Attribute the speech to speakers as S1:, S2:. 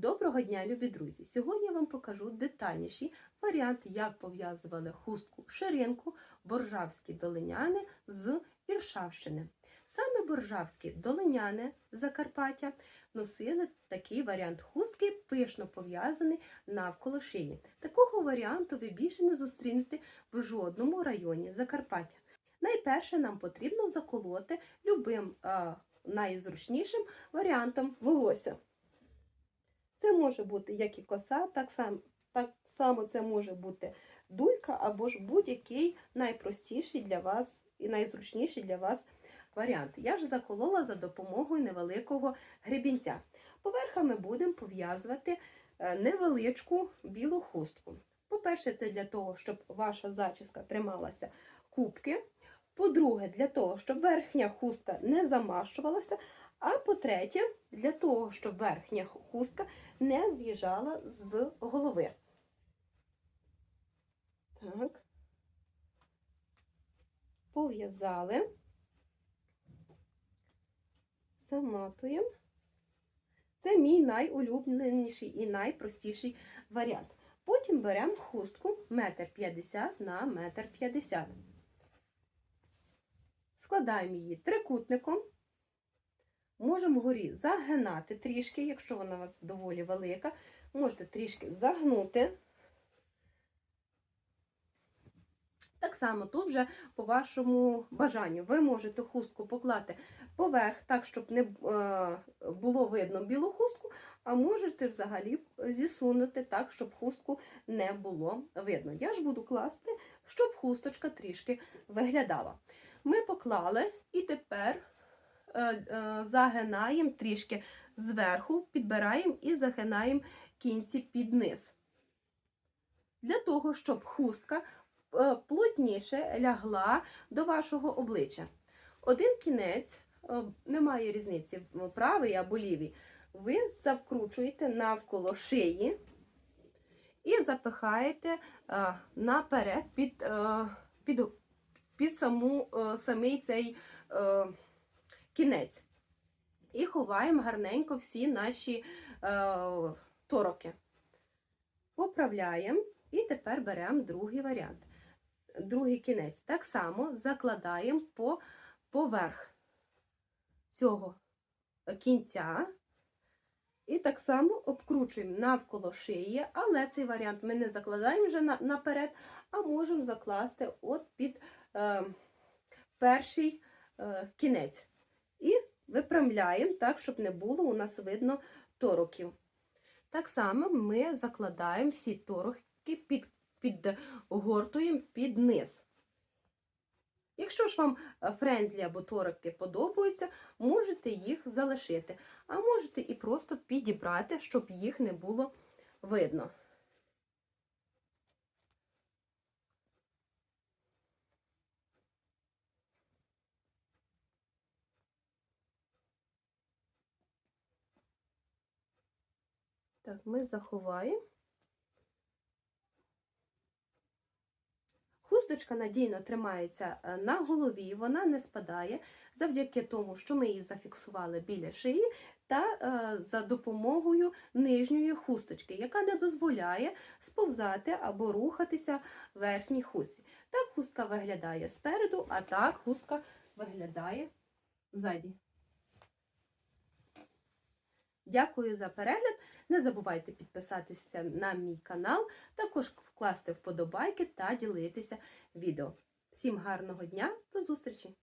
S1: Доброго дня, любі друзі! Сьогодні я вам покажу детальніший варіант, як пов'язували хустку ширинку боржавські долиняни з Іршавщини. Саме боржавські долиняни Закарпаття носили такий варіант хустки, пишно пов'язаний навколо шиї. Такого варіанту ви більше не зустрінете в жодному районі Закарпаття. Найперше нам потрібно заколоти любим найзручнішим варіантом волосся. Це може бути як і коса, так само, так само це може бути дулька або ж будь-який найпростіший для вас і найзручніший для вас варіант. Я ж заколола за допомогою невеликого гребінця. Поверха ми будемо пов'язувати е, невеличку білу хустку. По-перше, це для того, щоб ваша зачіска трималася кубки. По-друге, для того, щоб верхня хустка не замащувалася. А по-третє, для того, щоб верхня хустка не з'їжджала з голови. Так. Пов'язали. Заматуємо. Це мій найулюбленіший і найпростіший варіант. Потім беремо хустку 1,50 м на 1,50 м. Складаємо її трикутником. Можемо вгорі загинати трішки, якщо вона у вас доволі велика, можете трішки загнути. Так само тут вже по вашому бажанню. Ви можете хустку поклати поверх, так, щоб не було видно білу хустку, а можете взагалі зісунути так, щоб хустку не було видно. Я ж буду класти, щоб хусточка трішки виглядала. Ми поклали і тепер загинаємо трішки зверху, підбираємо і загинаємо кінці під низ. Для того, щоб хустка плотніше лягла до вашого обличчя. Один кінець, немає різниці, правий або лівий, ви завкручуєте навколо шиї і запихаєте наперед під, під, під саму, самий цей кінець. І ховаємо гарненько всі наші е, тороки. Поправляємо і тепер беремо другий варіант. Другий кінець. Так само закладаємо по, поверх цього кінця. І так само обкручуємо навколо шиї, але цей варіант ми не закладаємо вже на, наперед, а можемо закласти от під е, перший е, кінець. І випрямляємо так, щоб не було у нас видно тороків. Так само ми закладаємо всі торохи, під, підгортуємо під низ. Якщо ж вам френзлі або тороки подобаються, можете їх залишити, а можете і просто підібрати, щоб їх не було видно. Так, ми заховаємо. Хусточка надійно тримається е, на голові, вона не спадає завдяки тому, що ми її зафіксували біля шиї, та е, за допомогою нижньої хусточки, яка не дозволяє сповзати або рухатися верхній хустці. Так хустка виглядає спереду, а так хустка виглядає ззаді. Дякую за перегляд. Не забувайте підписатися на мій канал, також вкласти вподобайки та ділитися відео. Всім гарного дня, до зустрічі!